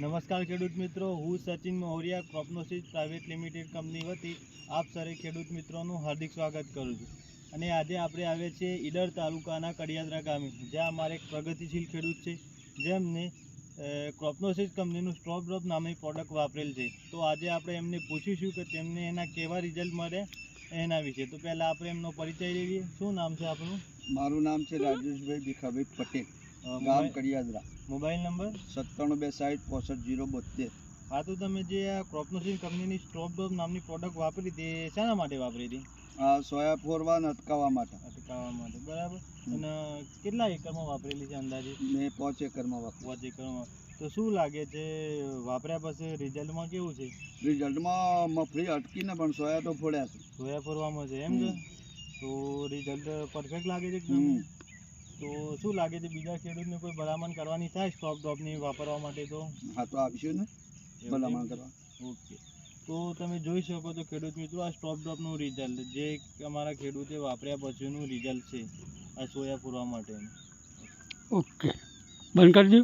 નમસ્કાર ખેડૂત મિત્રો, હું Sachin Mohariya Cropnosis private limited company વતી આપ સરે ખેડૂત મિત્રોનું હાર્દિક સ્વાગત કરું છું. અને આજે આપણે આવ્યા છીએ ઈડર તાલુકાના કડિયાદરા ગામે, જ્યાં અમારે એક પ્રગતિશીલ ખેડૂત છે, જેમને ક્રોપનોસિસ કંપનીનું સ્ટ્રોપ ડ્રોપ નામની પ્રોડક્ટ વાપરેલ છે. તો આજે આપણે એમને પૂછીશું કે તેમને એના કેવા રિઝલ્ટ મળે એના વિશે. તો પહેલાં આપણે એમનો પરિચય લઈએ. શું નામ છે આપણું મારું નામ છે રાજેશભાઈ ભીખાભાઈ પટેલ. ગામ કડિયાદરા. Mobile number? સત્તાણું બે સાઠ પોસઠ જીરો બોતેર હા તો તમે જે આ ક્રોપનોસિન કંપનીની સ્ટ્રોપ ડ્રોપ નામની પ્રોડક્ટ વાપરી હતી એ શાના માટે વાપરી હતી? આ સોયા ફોરવાન અટકાવવા માટે. અટકાવવા માટે બરાબર. અને કેટલા એકરમાં વાપરેલી છે અંદાજે? મેં પાંચ એકરમાં વાપરી પાંચ એકરમાં. તો શું લાગે છે વાપર્યા પછી રિઝલ્ટમાં કેવું છે? રિઝલ્ટમાં મફળી અટકીને પણ સોયા તો ફોડ્યા છે. સોયા ફોરવામાં છે એમ છે? તો રિઝલ્ટ પરફેક્ટ લાગે છે કે? તો શું લાગે છે બીજા ખેડૂતને કોઈ ભલામણ કરવાની થાય સ્ટોપ ડ્રોપની વાપરવા માટે તો? હા તો આવીશું ને ભલામણ કરવા. ઓકે. તો તમે જોઈ શકો છો ખેડૂત મિત્રો આ સ્ટોપ ડ્રોપનું રિઝલ્ટ જે અમારા ખેડૂતે વાપર્યા પછીનું રિઝલ્ટ છે આ સોયા પૂરવા માટેનું. ઓકે. બંધ કરી દો